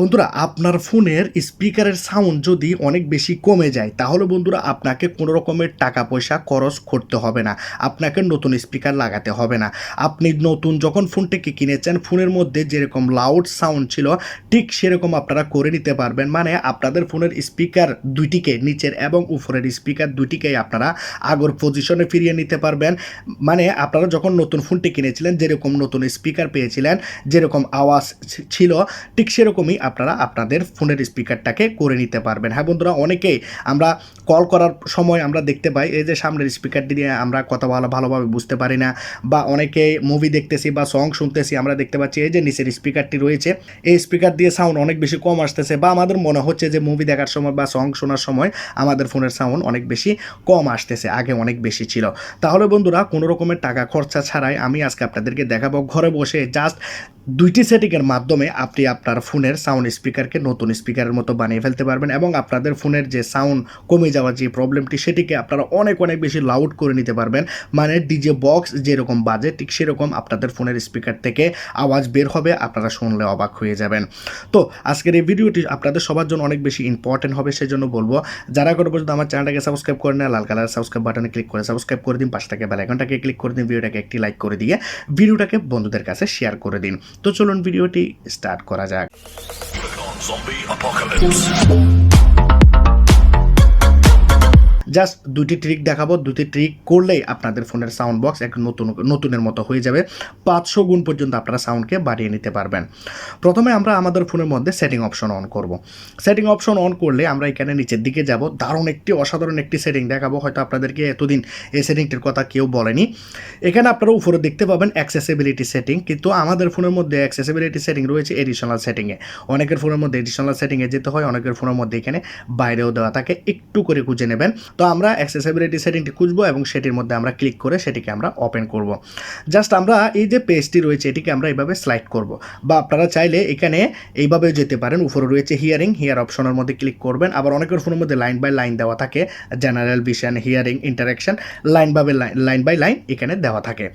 বন্ধুরা, আপনার ফোনের স্পিকারের সাউন্ড যদি অনেক বেশি কমে যায়, তাহলে বন্ধুরা আপনাকে কোনো রকমের টাকা পয়সা খরচ করতে হবে না। আপনাকে নতুন স্পিকার লাগাতে হবে না। আপনি নতুন যখন ফোনটিকে কিনেছেন, ফোনের মধ্যে যেরকম লাউড সাউন্ড ছিল, ঠিক সেরকম আপনারা করে নিতে পারবেন। মানে আপনাদের ফোনের স্পিকার দুইটিকে, নিচের এবং উপরের স্পিকার দুইটিকেই আপনারা আগর পজিশনে ফিরিয়ে নিতে পারবেন। মানে আপনারা যখন নতুন ফোনটি কিনেছিলেন, যেরকম নতুন স্পিকার পেয়েছিলেন, যেরকম আওয়াজ ছিল, ঠিক সেরকমই আপনারা আপনাদের ফোনের স্পিকারটাকে করে নিতে পারবেন। হ্যাঁ বন্ধুরা, অনেকেই আমরা কল করার সময় আমরা দেখতে পাই, এই যে সামনের স্পিকারটি দিয়ে আমরা কথা বলা ভালোভাবে বুঝতে পারি না, বা অনেকে মুভি দেখতেছি বা সং শুনতেছি, আমরা দেখতে পাচ্ছি এই যে নিচের স্পিকারটি রয়েছে। এই স্পিকার দিয়ে সাউন্ড অনেক বেশি কম আসতেছে, বা আমাদের মনে হচ্ছে যে মুভি দেখার সময় বা সং শোনার সময় আমাদের ফোনের সাউন্ড অনেক বেশি কম আসতেছে, আগে অনেক বেশি ছিল। তাহলে বন্ধুরা, কোনো রকমের টাকা খরচা ছাড়াই আমি আজকে আপনাদেরকে দেখাবো। ঘরে বসে জাস্ট দুইটি সেটিংয়ের মাধ্যমে আপনি আপনার ফোনের সাউন্ড স্পিকারকে নতুন স্পিকারের মতো বানিয়ে ফেলতে পারবেন এবং আপনাদের ফোনের যে সাউন্ড কমে যাওয়ার যে প্রবলেমটি সেটিকে আপনারা অনেক অনেক বেশি লাউড করে নিতে পারবেন। মানে ডিজে বক্স যেরকম বাজে, ঠিক সেরকম আপনাদের ফোনের স্পিকার থেকে আওয়াজ বের হবে, আপনারা শুনলে অবাক হয়ে যাবেন। তো আজকের এই ভিডিওটি আপনাদের সবার জন্য অনেক বেশি ইম্পর্টেন্ট হবে, সেজন্য বলব, যারা কোনো পর্যন্ত আমার চ্যানেলটাকে সাবস্ক্রাইব করে নেয় লাল কালার সাবস্ক্রাইব বাটনে ক্লিক করে সাবস্ক্রাইব করে দিন, পাশে থেকে বেল আইকনটাকে ক্লিক করে দিন ভিডিওটাকে একটি লাইক করে দিয়ে ভিডিওটাকে বন্ধুদের কাছে শেয়ার করে দিন। তো চলুন ভিডিওটি স্টার্ট করা যাক। Zombie apocalypse. জাস্ট দুটি ট্রিক দেখাবো, দুটি ট্রিক করলেই আপনাদের ফোনের সাউন্ড বক্স এক নতুন, নতুনের মতো হয়ে যাবে। পাঁচশো গুণ পর্যন্ত আপনারা সাউন্ডকে বাড়িয়ে নিতে পারবেন। প্রথমে আমরা আমাদের ফোনের মধ্যে সেটিং অপশন অন করব। সেটিং অপশন অন করলে আমরা এখানে নিচের দিকে যাব। দারুণ একটি, অসাধারণ একটি সেটিং দেখাবো। হয়তো আপনাদেরকে এতদিন এই সেটিংটির কথা কেউ বলেনি। এখানে আপনারা উপরে দেখতে পাবেন অ্যাক্সেসিবিলিটি সেটিং কিন্তু আমাদের ফোনের মধ্যে অ্যাক্সেসিবিলিটি সেটিং রয়েছে এডিশনাল সেটিংয়ে অনেকের ফোনের মধ্যে এডিশনাল সেটিংয়ে যেতে হয়, অনেকের ফোনের মধ্যে এখানে বাইরেও দেওয়া থাকে। একটু করে খুঁজে নেবেন। তো আমরা অ্যাক্সেসিবিলিটি সেটিংটি খুঁজবো এবং সেটির মধ্যে আমরা ক্লিক করে সেটিকে আমরা ওপেন করব। জাস্ট আমরা এই যে পেজটি রয়েছে, এটিকে আমরা এইভাবে স্লাইড করব। বা আপনারা চাইলে এখানে এইভাবেও যেতে পারেন। উপরে রয়েছে হিয়ারিং হিয়ার অপশনের মধ্যে ক্লিক করবেন। আবার অনেকের ফোনের মধ্যে লাইন বাই লাইন দেওয়া থাকে। General vision hearing interaction line by line line by line এখানে দেওয়া থাকে।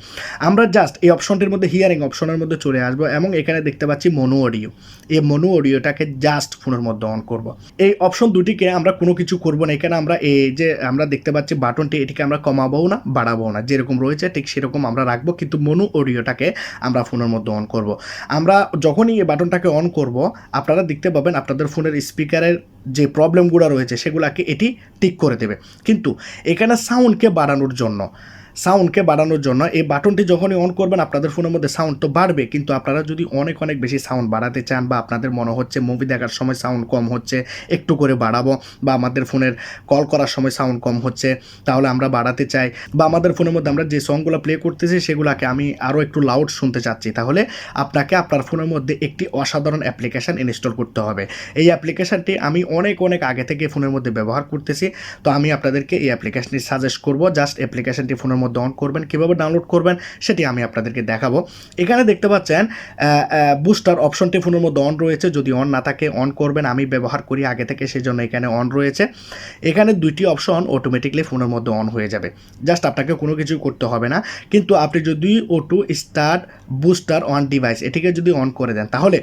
আমরা জাস্ট এই অপশনটির মধ্যে হিয়ারিং অপশনের মধ্যে চলে আসব এবং এখানে দেখতে পাচ্ছি মনো অডিও এই মনো অডিওটাকে জাস্ট ফোনের মধ্যে অন করব। এই অপশন দুটিকে আমরা কোনো কিছু করব না। এখানে আমরা এই যে আমরা দেখতে পাচ্ছি বাটনটি এটিকে আমরা কমাবো না বাড়াবো না। যেরকম রয়েছে, ঠিক সেরকম আমরা রাখব। কিন্তু মনু অডিওটাকে আমরা ফোনের মধ্যে অন করব। আমরা যখনই এই বাটনটাকে অন করব, আপনারা দেখতে পাবেন আপনাদের ফোনের স্পিকারের যে প্রবলেমগুলো রয়েছে, সেগুলোকে এটি ঠিক করে দেবে। কিন্তু এখানে সাউন্ডকে বাড়ানোর জন্য সাউন্ডকে বাড়ানোর জন্য এই বাটনটি যখনই অন করবেন, আপনাদের ফোনের মধ্যে সাউন্ড তো বাড়বে। কিন্তু আপনারা যদি অনেক অনেক বেশি সাউন্ড বাড়াতে চান বা আপনাদের মনে হচ্ছে মুভি দেখার সময় সাউন্ড কম হচ্ছে, একটু করে বাড়াবো বা আমাদের ফোনের কল করার সময় সাউন্ড কম হচ্ছে, তাহলে আমরা বাড়াতে চাই বা আমাদের ফোনের মধ্যে আমরা যে সংগুলো প্লে করতেছি সেগুলোকে আমি আরও একটু লাউড শুনতে চাচ্ছি। তাহলে আপনাকে আপনার ফোনের মধ্যে একটি অসাধারণ অ্যাপ্লিকেশান ইনস্টল করতে হবে। এই অ্যাপ্লিকেশানটি আমি অনেক অনেক আগে থেকে ফোনের মধ্যে ব্যবহার করতেছি। তো আমি আপনাদেরকে এই অ্যাপ্লিকেশনটি সাজেস্ট করব। জাস্ট অ্যাপ্লিকেশানটি ফোনের মধ্যে অন করবেন, কীভাবে ডাউনলোড করবেন সেটি আমি আপনাদেরকে দেখাবো। এখানে দেখতে পাচ্ছেন বুস্টার অপশনটি ফোনের মধ্যে অন রয়েছে, যদি অন না থাকে অন করবেন, আমি ব্যবহার করি আগে থেকে সেই জন্য এখানে অন রয়েছে। এখানে দুইটি অপশন অটোমেটিকলি ফোনের মধ্যে অন হয়ে যাবে। জাস্ট আপনাকে কোনো কিছু করতে হবে না। কিন্তু আপনি যদি auto start booster on device এটিকে যদি অন করে দেন, তাহলে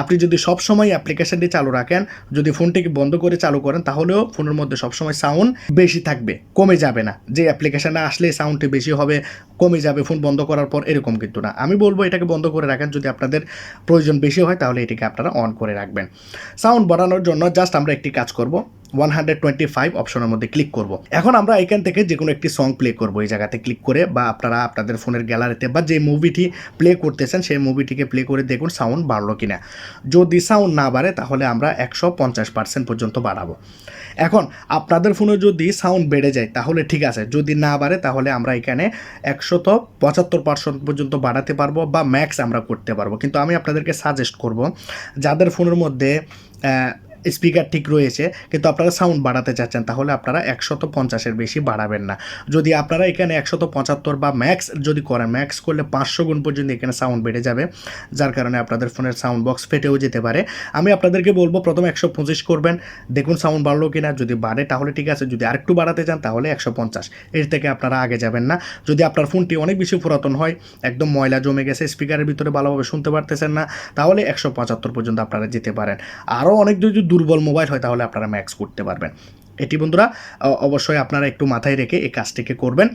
আপনি যদি সবসময় অ্যাপ্লিকেশনটি চালু রাখেন, যদি ফোনটিকে বন্ধ করে চালু করেন, তাহলেও ফোনের মধ্যে সবসময় সাউন্ড বেশি থাকবে, কমে যাবে না। যে অ্যাপ্লিকেশনে আসলে সাউন্ডটি বেশি হবে, কমে যাবে ফোন বন্ধ করার পর এরকম কিন্তু না। আমি বলব এটাকে বন্ধ করে রাখেন, যদি আপনাদের প্রয়োজন বেশি হয় তাহলে এটিকে আপনারা অন করে রাখবেন। সাউন্ড বাড়ানোর জন্য জাস্ট আমরা একটি কাজ করব। ওয়ান হান্ড্রেড টোয়েন্টি ফাইভ অপশনের মধ্যে ক্লিক করব। এখন আমরা এখান থেকে যে কোনো একটি সং প্লে করব। এই জায়গাতে ক্লিক করে বা আপনারা আপনাদের ফোনের গ্যালারিতে বা যে মুভিটি প্লে করতেছেন, সেই মুভিটিকে প্লে করে দেখুন সাউন্ড বাড়লো কিনা। যদি সাউন্ড না বাড়ে, তাহলে আমরা একশো পঞ্চাশ পার্সেন্ট পর্যন্ত বাড়াবো। এখন, আপনাদের ফোনে যদি সাউন্ড বেড়ে যায়, তাহলে ঠিক আছে। যদি না বাড়ে, তাহলে আমরা এখানে একশত পঁচাত্তর পার্সেন্ট পর্যন্ত বাড়াতে পারব বা ম্যাক্স আমরা করতে পারব। কিন্তু আমি আপনাদেরকে সাজেস্ট করব, যাদের ফোনের মধ্যে স্পিকার ঠিক রয়েছে, কিন্তু আপনারা সাউন্ড বাড়াতে চাচ্ছেন, তাহলে আপনারা একশত পঞ্চাশের বেশি বাড়াবেন না। যদি আপনারা এখানে একশত পঁচাত্তর বা ম্যাক্স যদি করেন ম্যাক্স করলে পাঁচশো গুণ পর্যন্ত এখানে সাউন্ড বেড়ে যাবে, যার কারণে আপনাদের ফোনের সাউন্ড বক্স ফেটেও যেতে পারে। আমি আপনাদেরকে বলব, প্রথম একশো পঁচিশ করবেন, দেখুন সাউন্ড বাড়লো কিনা, যদি বাড়ে তাহলে ঠিক আছে, যদি আরেকটু বাড়াতে চান তাহলে একশো পঞ্চাশ। এর থেকে আপনারা আগে যাবেন না। যদি আপনার ফোনটি অনেক বেশি পুরাতন হয়, একদম ময়লা জমে গেছে স্পিকারের ভিতরে ভালোভাবে শুনতে পারতেছেন না, তাহলে একশো পঁচাত্তর পর্যন্ত আপনারা যেতে পারেন। আরও অনেক যদি দুর্বল মোবাইল হয় তাহলে আপনারা ম্যাক্স করতে পারবেন। এটি বন্ধুরা অবশ্যই আপনারা একটু মাথায় রেখে এই কাজটিকে করবেন।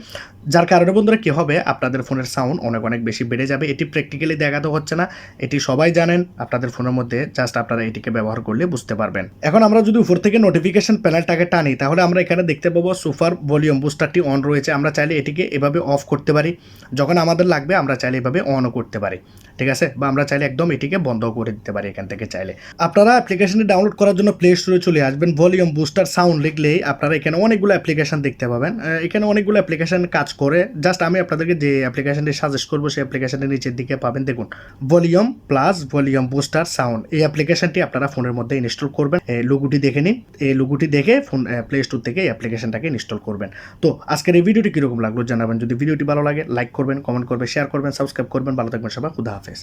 যার কারণে বন্ধুরা কী হবে, আপনাদের ফোনের সাউন্ড অনেক অনেক বেশি বেড়ে যাবে। এটি প্র্যাকটিক্যালি দেখাতে হচ্ছে না, এটি সবাই জানেন, আপনাদের ফোনের মধ্যে জাস্ট আপনারা এটিকে ব্যবহার করলে বুঝতে পারবেন। এখন আমরা যদি উপর থেকে নোটিফিকেশন প্যানেলটাকে টানি, তাহলে আমরা এখানে দেখতে পাবো সুপার ভলিউম বুস্টারটি অন রয়েছে। আমরা চাইলে এটিকে এভাবে অফ করতে পারি। যখন আমাদের লাগবে, আমরা চাইলে এভাবে অনও করতে পারি। ঠিক আছে? বা আমরা চাইলে একদম এটিকে বন্ধ করে দিতে পারি এখান থেকে চাইলে। আপনারা অ্যাপ্লিকেশনটি ডাউনলোড করার জন্য প্লে স্টোরে চলে আসবেন। ভলিউম বুস্টার সাউন্ড লিখলেই আপনারা এখানে অনেকগুলো অ্যাপ্লিকেশন দেখতে পাবেন। এখানে অনেকগুলো অ্যাপ্লিকেশন কাজ করে। জাস্ট আমি আপনাদেরকে যে অ্যাপ্লিকেশনটি সাজেস্ট করব, সেই অ্যাপ্লিকেশনটি নিচের দিকে পাবেন। দেখুন volume plus volume booster sound এই অ্যাপ্লিকেশনটি আপনারা ফোনের মধ্যে ইনস্টল করবেন। এই লুগুটি দেখে নিন। এই লুগুটি দেখে ফোন প্লে স্টোর থেকে এই অ্যাপ্লিকেশনটাকে ইনস্টল করবেন। তো, আজকের এই ভিডিওটি কীরকম লাগল জানাবেন। যদি ভিডিওটি ভালো লাগে লাইক করবেন কমেন্ট করবেন শেয়ার করবেন সাবস্ক্রাইব করবেন। ভালো থাকবেন সবাই। খুদা হাফেজ।